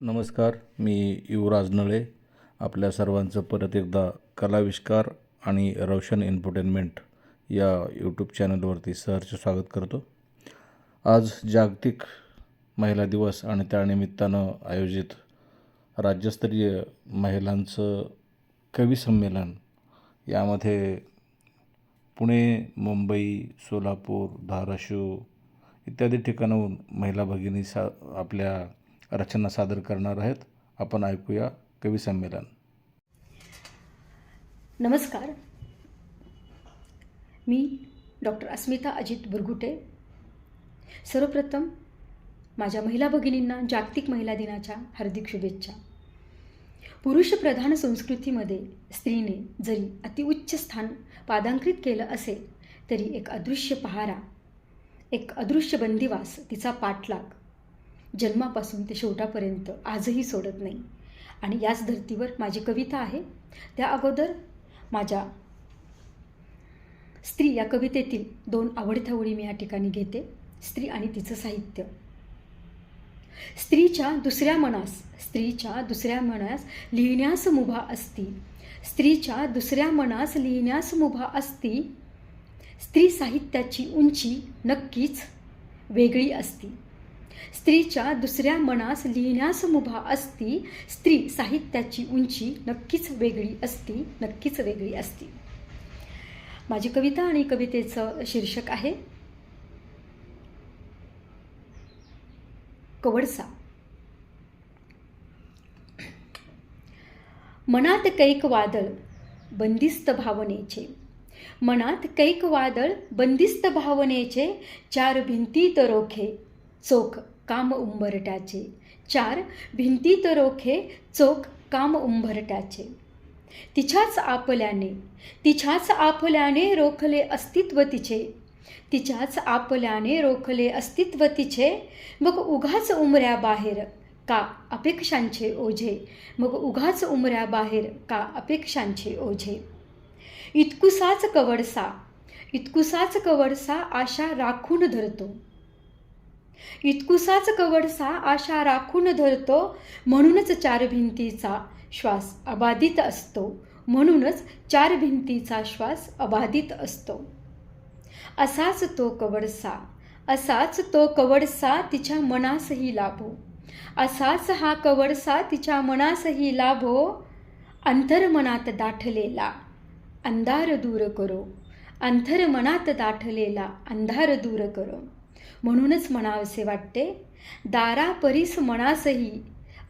नमस्कार मी युवराज नळे. आपल्या सर्वांचं परत एकदा कलाविष्कार आणि रोशन एंटरटेनमेंट या यूट्यूब चॅनलवरती सहर्ष स्वागत करतो. आज जागतिक महिला दिवस आणि त्यानिमित्तानं आयोजित राज्यस्तरीय महिलांचं कविसंमेलन यामध्ये पुणे मुंबई सोलापूर धाराशिव इत्यादी ठिकाणाहून महिला भगिनी सा आपल्या रचना सादर करणार आहेत. आपण ऐकूया कवी संमेलन. नमस्कार. मी डॉक्टर अस्मिता अजित बुरगुटे सर्वप्रथम माझ्या महिला भगिनींना जागतिक महिला दिनाच्या हार्दिक शुभेच्छा. पुरुषप्रधान संस्कृतीमध्ये स्त्रीने जरी अतिउच्च स्थान पादांकित केलं असेल तरी एक अदृश्य पहारा एक अदृश्य बंदिवास तिचा पाठलाग जन्मापासून ते शेवटापर्यंत आजही सोडत नाही. आणि याच धर्तीवर माझी कविता आहे. त्या अगोदर माझ्या स्त्री या कवितेतील दोन आवडत्या ओळी मी या ठिकाणी घेते. स्त्री आणि तिचं साहित्य. स्त्रीच्या दुसऱ्या मनास स्त्रीच्या दुसऱ्या मनास लिहिण्यास मुभा असती. स्त्रीच्या दुसऱ्या मनास लिहिण्यास मुभा असती. स्त्री साहित्याची उंची नक्कीच वेगळी असती. स्त्रीच्या दुसऱ्या मनास लिहिण्यास मुभा असती स्त्री साहित्याची उंची नक्कीच वेगळी असती नक्कीच वेगळी असती. माझी कविता आणि कवितेचं शीर्षक आहे कवडसा. मनात कैक वादळ बंदिस्त भावनेचे. मनात कैक वादळ बंदिस्त भावनेचे चार भिंतीत रोखे चोख काम उंबरट्याचे. चार भिंतीत रोखे चोख काम उंबरट्याचे. तिच्याच आपल्याने तिच्याच आपल्याने रोखले अस्तित्व तिचे. तिच्याच आपल्याने रोखले अस्तित्व तिचे. मग उघाच उमऱ्या बाहेर का अपेक्षांचे ओझे? मग उघाच उमऱ्या बाहेर का अपेक्षांचे ओझे? इतकुसाच कवडसा इतकुसाच कवडसा आशा राखून धरतो. इतकुसाच कवडसा आशा राखून धरतो म्हणूनच चार भिंतीचा श्वास अबाधित असतो म्हणूनच चार भिंतीचा श्वास अबाधित असतो. असाच तो कवडसा असाच तो कवडसा तिच्या मनासही लाभो. असाच हा कवडसा तिच्या मनासही लाभो अंतर्मनात दाठलेला अंधार दूर करो. अंतर्मनात दाठलेला अंधार दूर करो. म्हणूनच म्हणावसे वाटते दारा परीस मनासही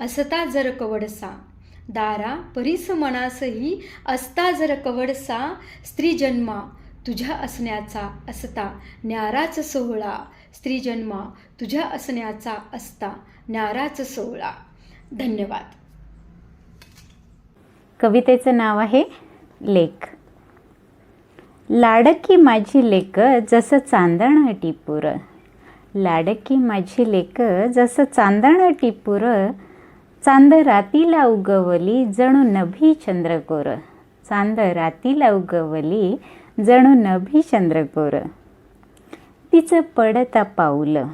असता जर कवडसा. दारा परीस मनासही असता जर कवडसा स्त्री जन्मा तुझ्या असण्याचा असता न्याराच सोहळा. स्त्री जन्मा तुझ्या असण्याचा असता न्याराच सोहळा. धन्यवाद. कवितेचं नाव आहे लेख. लाडकी माझी लेक जसं चांदण टिपूर. लाडकी माझी लेक जसं चांदण टिपूर चांद रातीला उगवली जणू नभी चंद्रकोर. चांद रातीला उगवली जणू नभी चंद्रकोर. तिचं पडता पाऊलं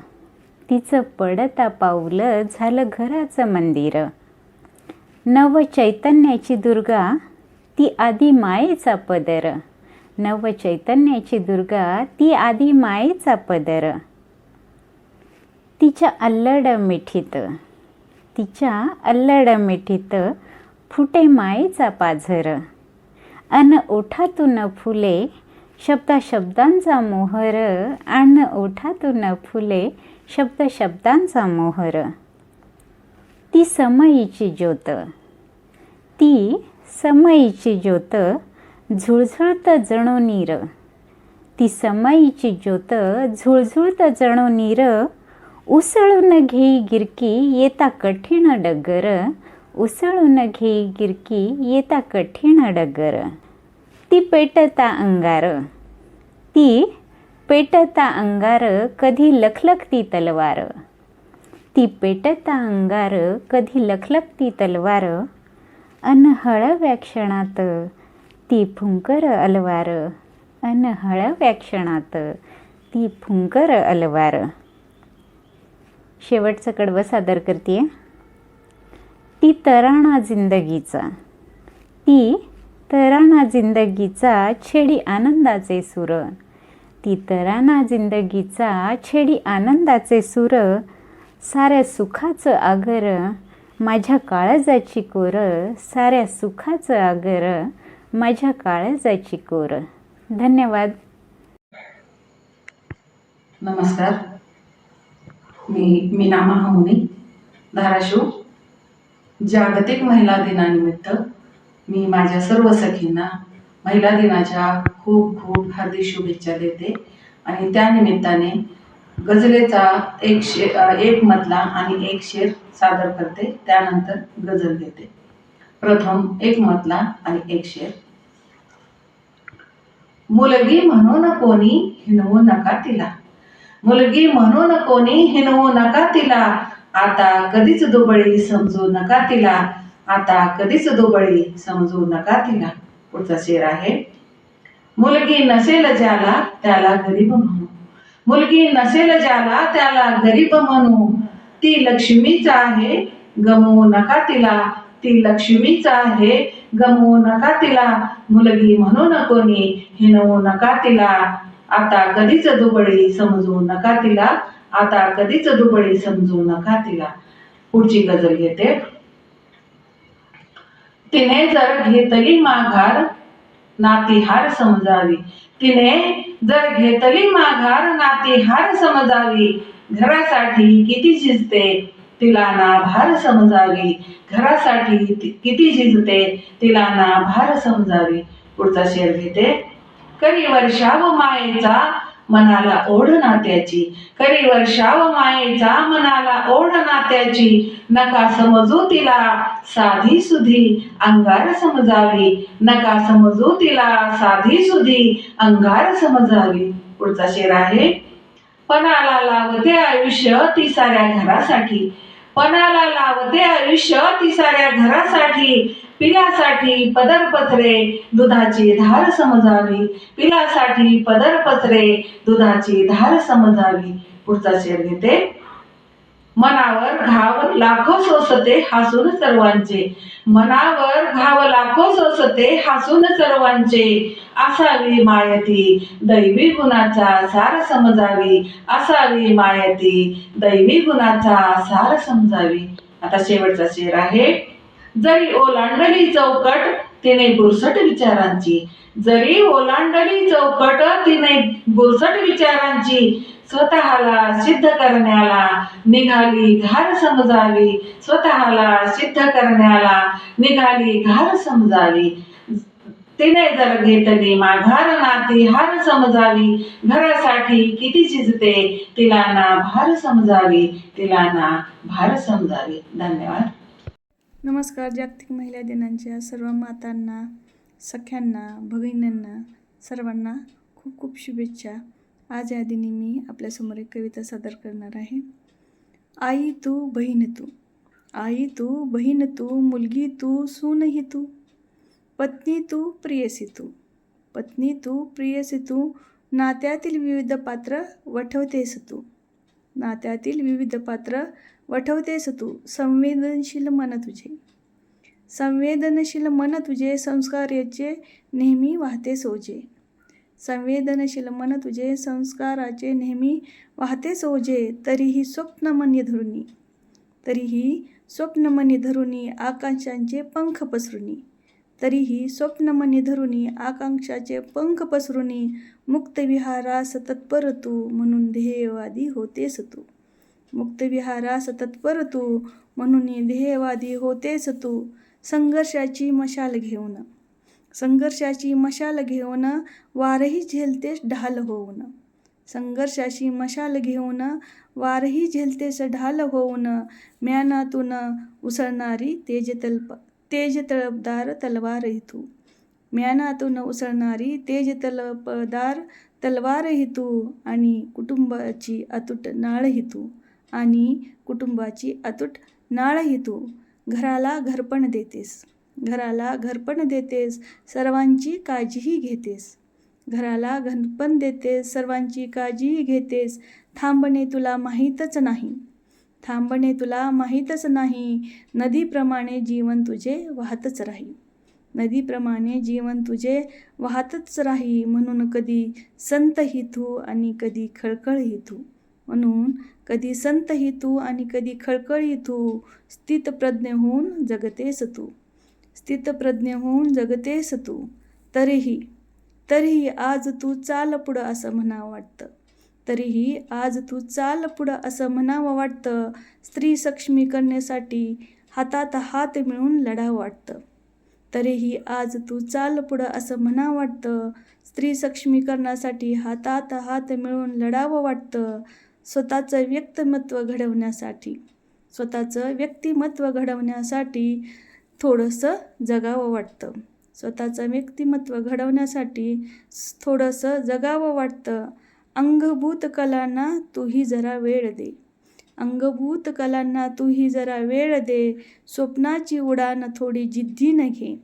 तिचं पडता पाऊलं झालं घराचं मंदिर. नव चैतन्याची दुर्गा ती आधी मायेचा पदर. नव चैतन्याची दुर्गा ती आधी मायेचा पदर. तिच्या अल्लड मिठीत तिच्या अल्लड मिठीत फुटे मायेचा पाझर. अन ओठातून फुले शब्दा शब्दांचा मोहर अन ओठातून फुले शब्द शब्दांचा मोहर. ती समयीची ज्योत ती समयीची ज्योत झुळझुळत जणो नीर. ती समयीची ज्योत झुळझुळत जणो नीर उसळून घेई गिरकी येता कठीण डगर उसळून घेई गिरकी येता कठीण डगर ती पेटता अंगार ती पेटता अंगार कधी लखलखती तलवार ती पेटता अंगार कधी लखलखती तलवार अन हळव्या क्षणात ती फुंकर अलवार अन हळव्या क्षणात ती फुंकर अलवार शेवटचं कडवं सादर करते ती तराणा जिंदगीचा. ती तराणा जिंदगीचा छेडी आनंदाचे सुर. ती तराणा जिंदगीचा छेडी आनंदाचे सुर. साऱ्या सुखाचं आगर माझ्या काळजाची कोर. साऱ्या सुखाचं आगर माझ्या काळजाची कोर. धन्यवाद. नमस्कार. मी मीनामा हौनी धाराशिव. जागतिक महिला दिनानिमित्त मी माझ्या सर्व सखींना महिला दिनाच्या खूप खूप हार्दिक शुभेच्छा देते. आणि त्यानिमित्ताने गझलेचा एक शे एक मधला आणि एक शेर सादर करते. त्यानंतर गझल देते. प्रथम एक मधला आणि एक शेर. मुलगी म्हणून कोणी हिनवू नका तिला. मुलगी म्हणून कोणी हिनवू नका तिला. आता कधीच दुबळी समजू नका तिला. आता कधीच दुबळी समजू नका तिला. पुढचा शेर आहे. मुलगी नसेल ज्याला त्याला गरीब म्हणू. मुलगी नसेल ज्याला त्याला गरीब म्हणू. ती लक्ष्मीच आहे गमवू नका तिला. ती लक्ष्मीच आहे गमवू नका तिला. मुलगी म्हणू कोणी हिनवू नका तिला. आता कधीच दुबळी समजू नका तिला. आता कधीच दुबळी समजू नका तिला. पुढची गजल घेते. तिने जर घेतली माघार नातीहार समजावी. तिने जर घेतली माघार नातीहार समजावी. घरासाठी किती झिजते तिला ना भार समजावी. घरासाठी किती झिजते तिला ना भार समजावी. पुढचा शेर घेते. करी वर्षाव मायेचा मनाला ओढ नात्याची. करी वर्षाव मायेचा मनाला ओढ नात्याची. नका समजू तिला साधी सुधी अंगार समजावी. नका समजू तिला साधी सुधी अंगार समजावी. पुढचा शेर आहे पणाला लावते आयुष्य ती साऱ्या घरासाठी. पणाला लावते आयुष्य ती साऱ्या घरासाठी. पिलासाठी पदर पत्रे दुधाची धार समजावी. पिलासाठी पदर पत्रे दुधाची धार समजावी. पुढचा शेर घेते. मनावर घाव लाखो सोसते हसून सर्वांचे. मनावर घाव लाखो सोसते हसून सर्वांचे. असावी मायती दैवी गुणाचा सार समजावी. असावी मायती दैवी गुणाचा सार समजावी. आता शेवटचा शेर आहे. जरी ओलांडली चौकट तिने बुरसट विचारांची. जरी ओलांडली चौकट तिने बुरसट विचारांची. स्वतःला सिद्ध करण्याला निघाली घार समजावी. स्वतःला सिद्ध करण्याला निघाली घार समजावी. तिने जर घेतली माघार नाती हार समजावी. घरासाठी किती शिजते तिला ना भार समजावी. तिला ना भार समजावी. धन्यवाद. नमस्कार जागतिक महिला दिनांच्या सर्व मातांना सख्यांना भगिनींना सर्वांना खूप खूप शुभेच्छा. आज या दिनी मी आपल्यासमोर एक कविता सादर करणार आहे. आई तू बहीण तू. आई तू बहीण तू मुलगी तू सूनही तू. पत्नी तू प्रियसी तू. पत्नी तू प्रियसी तू. नात्यातील विविध पात्र वठवतेस तू. नात्यातील विविध पात्र वठवतेस तू. संवेदनशील मन तुझे. संवेदनशील मन तुझे संस्कार याचे नेहमी वाहते सोजे. संवेदनशील मन तुझे संस्काराचे नेहमी वाहते सोजे. तरीही स्वप्नमनी धरुणी तरीही स्वप्नमनी धरुणी आकांक्षांचे पंख पसरुनी. तरीही स्वप्नमनी धरुणी आकांक्षाचे पंख पसरुनी. मुक्तविहारास तत्पर तू म्हणून ध्येयवादी होतेस तू. मुक्तविहारास तत्पर तू म्हणून ध्येयवादी होतेच तू. संघर्षाची मशाल घेऊन. संघर्षाची मशाल घेऊन वारही झेलतेस ढाल होऊन. संघर्षाची मशाल घेऊन वारही झेलतेस ढाल होऊन. म्यानातून उसळणारी तेज तेजतळपदार तेज तळपदार तलवार तू म्यानातून उसळणारी तेज तलपदार तलवारही तू आणि कुटुंबाची अतूट नाळही तू आणि कुटुंबाची अतूट नाळही तू. घराला घरपण देतेस. घराला घरपण देतेस सर्वांची काळजीही घेतेस. घराला घरपण देतेस सर्वांची काळजीही घेतेस. थांबणे तुला माहीतच नाही. थांबणे तुला माहीतच नाही. नदीप्रमाणे जीवन तुझे वाहतच राही. नदीप्रमाणे जीवन तुझे वाहतच राही म्हणून कधी संतही तू आणि कधी खळखळही तू. म्हणून कधी संतही तू आणि कधी खळखळी तू स्थितप्रज्ञ होऊन जगतेस तू स्थितप्रज्ञ होऊन जगतेस तू तरीही तरीही आज तू चाल पुढं असं म्हणावं वाटतं. तरीही आज तू चाल पुढं असं म्हणावं वाटतं. स्त्री सक्षमी करण्यासाठी हातात हात मिळून लढावं वाटतं. तरीही आज तू चाल पुढं असं म्हणावं वाटतं. स्त्री सक्षमीकरणासाठी हातात हात मिळून लढावं वाटतं. स्वतःचं व्यक्तिमत्व घडवण्यासाठी स्वतःचं व्यक्तिमत्व घडवण्यासाठी थोडंसं जगावं वाटतं. स्वतःचं व्यक्तिमत्व घडवण्यासाठी थोडंसं जगावं वाटतं. अंगभूत कलांना तूही जरा वेळ दे. अंगभूत कलांना तूही जरा वेळ दे. स्वप्नाची उडान थोडी जिद्दीनं घे.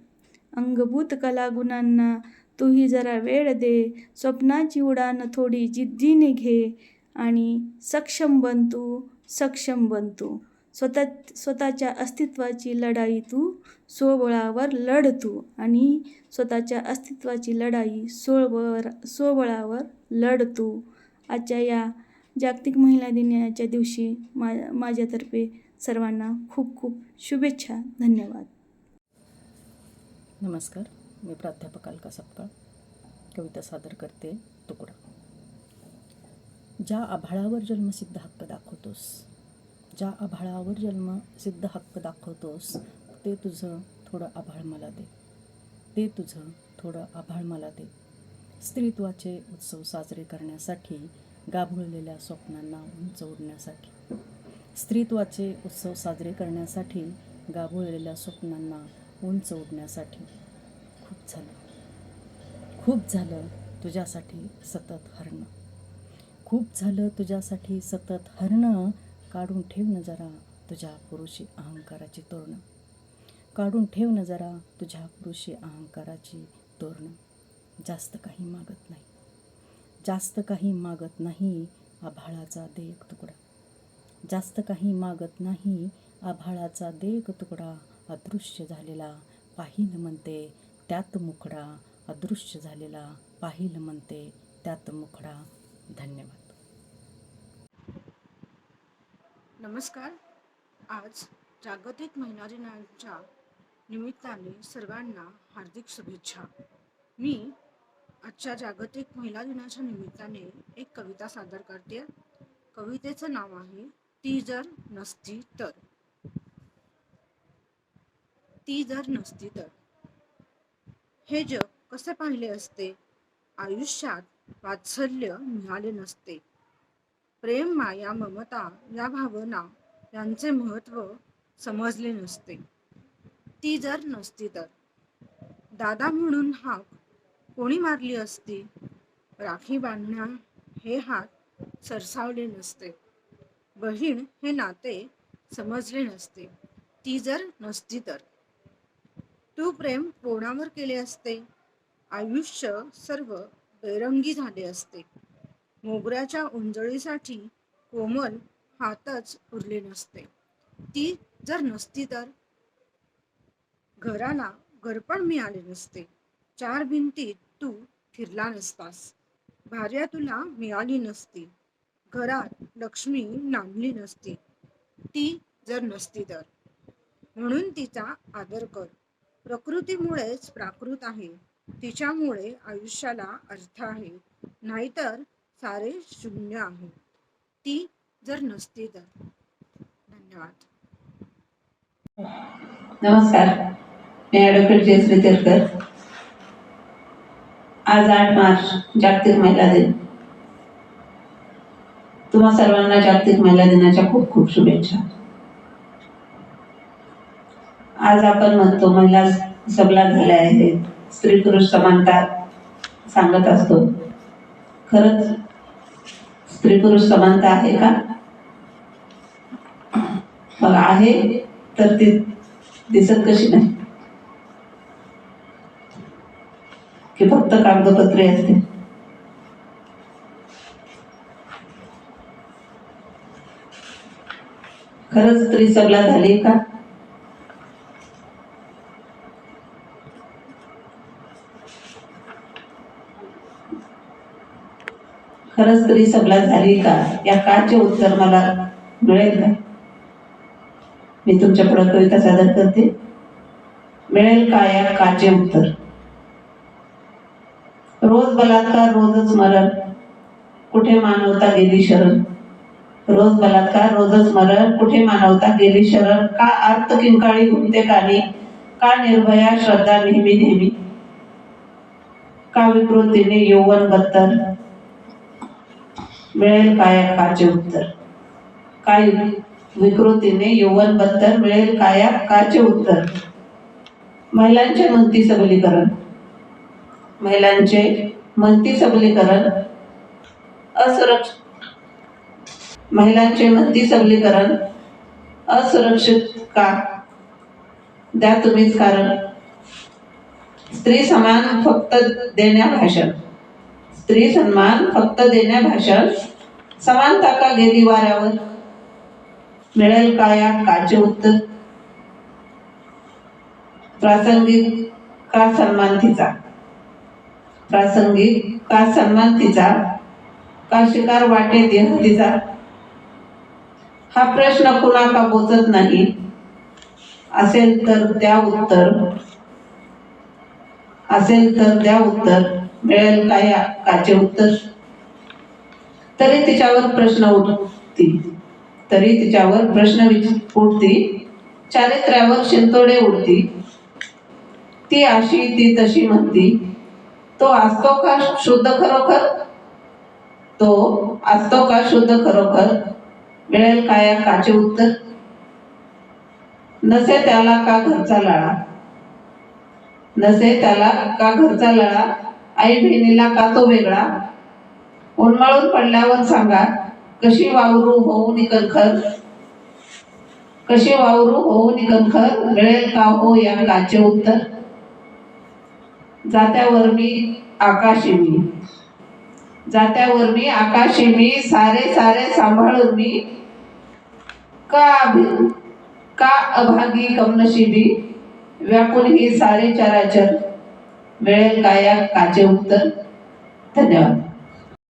अंगभूत कलागुणांना तूही जरा वेळ दे. स्वप्नाची उडान थोडी जिद्दीने घे. आणि सक्षम बन तू सक्षम बन तू स्वतः स्वतःच्या अस्तित्वाची लढाई तू स्वबळावर लढ तू आणि स्वतःच्या अस्तित्वाची लढाई सोळवर स्वबळावर लढ तू आजच्या या जागतिक महिला दिनाच्या दिवशी मा माझ्यातर्फे सर्वांना खूप खूप शुभेच्छा. धन्यवाद. नमस्कार. मी प्राध्यापक अलका सपकाळ. कविता सादर करते तुकडा. ज्या आभाळावर जन्मसिद्ध हक्क दाखवतोस ज्या आभाळावर जन्मसिद्ध हक्क दाखवतोस ते तुझं थोडं आभाळ मला दे. ते तुझं थोडं आभाळ मला दे. स्त्रीत्वाचे उत्सव साजरे करण्यासाठी गाभुळलेल्या स्वप्नांना उंच उडण्यासाठी स्त्रीत्वाचे उत्सव साजरे करण्यासाठी गाभुळलेल्या स्वप्नांना उंच उडण्यासाठी खूप झालं. खूप झालं तुझ्यासाठी सतत हरणं. खूप झालं तुझ्यासाठी सतत हरणं काढून ठेव न जरा तुझ्या पुरुषी अहंकाराची तोरणं. काढून ठेव न जरा तुझ्या पुरुषी अहंकाराची तोरणं. जास्त काही मागत नाही. जास्त काही मागत नाही आभाळाचा दे तुकडा. जास्त काही मागत नाही आभाळाचा दे तुकडा अदृश्य झालेला पाहिल म्हणते त्यात मुखडा. अदृश्य झालेला पाहिल म्हणते त्यात मुखडा. धन्यवाद. नमस्कार. आज जागतिक महिला दिनाच्या निमित्ताने सर्वांना हार्दिक शुभेच्छा. मी आजच्या जागतिक महिला दिनाच्या निमित्ताने एक कविता सादर करते. कवितेचं नाव आहे ती जर नसती तर. ती जर नसती तर. हे जग कसे पाहिले असते? आयुष्यात वात्सल्य मिळाले नसते. प्रेम माया ममता या भावना यांचे महत्त्व समजले नसते. ती जर नसती तर. दादा म्हणून हाक कोणी मारली असती? राखी बांधण्या हे हात सरसावले नसते. बहीण हे नाते समजले नसते. ती जर नसती तर. तू प्रेम कोणावर केले असते? आयुष्य सर्व बेरंगी झाले असते. मोगऱ्याच्या उंजळीसाठी कोमल हातच उरले नसते. ती जर नसती तर? घराला घरपण मिळाले नसते. चार भिंतीत तू फिरला नसतास. भार्या तुला मिळाली नसती. घरात लक्ष्मी नांदली नसती. ती जर नसती तर? म्हणून तिचा आदर कर. प्रकृतीमुळेच प्राकृत आहे. तिच्यामुळे आयुष्याला अर्थ आहे. नाहीतर सारे शून्य आहे. ती जर नसती तर. धन्यवाद. नमस्कार. मी ॲडव्होकेट जयश्री तेरकर आज आठ मार्च जागतिक महिला दिन. तुम्हा सर्वांना जागतिक महिला दिनाच्या खूप खूप शुभेच्छा. आज आपण म्हणतो महिला सबला झाल्या आहेत. स्त्री पुरुष समानता सांगत असतो. खरंच स्त्री पुरुष समानता आहे का? मग आहे तर ती दिसत कशी नाही? की फक्त कागदपत्रे असते? खरंच स्त्री सबला झाली का? खरंच तरी सबला झाली का? या काचे उत्तर मला मिळेल का? मी तुमच्यापुढे कविता सादर करते. मिळेल का या काचे उत्तर? रोज बलात्कार रोजच मरण. कुठे मानवता गेली शरण? रोज बलात्कार रोजच मरण. कुठे मानवता गेली शरण? का आर्त किंकाळी घुमते कानी? का निर्भया श्रद्धा नेहमी नेहमी? का विकृतीने यौवन बत्तर? मिळेल काया काचे उत्तर? काय विकृतीने यौवन बत्तर मिळेल काया काचे उत्तर? महिलांचे मनती सबलीकरण. महिलांचे मनती सबलीकरण. असुरक्ष महिलांचे मनती सबलीकरण. असुरक्षित का? द्या तुम्हीच कारण. स्त्री समान फक्त देण्या भाषण. स्त्री सन्मान फक्त देण्या भाषण. समानता का गेली वाऱ्यावर. मिळेल का या काचे उत्तर? प्रासंगिक का सन्मान तिचा? प्रासंगिक का सन्मान तिचा? का शिकार वाटे देह तिचा? हा प्रश्न कुणा का पोचत नाही? असेल तर त्या उत्तर. असेल तर त्या उत्तर. मिळेल काय काचे उत्तर तरी तिच्यावर प्रश्न उठती तरी तिच्यावर प्रश्न उठती चारित्र्यावर शिंतोडे उडती ती अशी ती तशी म्हणती तो असतो का शुद्ध खरोखर? तो असतो का शुद्ध खरोखर? मिळेल काय काचे उत्तर? नसे त्याला का घरचा लळा? नसे त्याला का घरचा लळा? आई बहिणीला का तो वेगळा? उन्मळून पडल्यावर सांगा कशी वावरू होऊ निकलखर कशी वावरू होऊ निकलखर मिळेल का हो या काचे उत्तर? जात्यावर मी आकाशी मी. जात्यावर मी आकाशी मी सारे सारे सांभाळून मी. का अभि का अभागी कमनशिबी व्यापून ही सारे चराचर. वेळ काय काचे उत्तर धन्यवाद.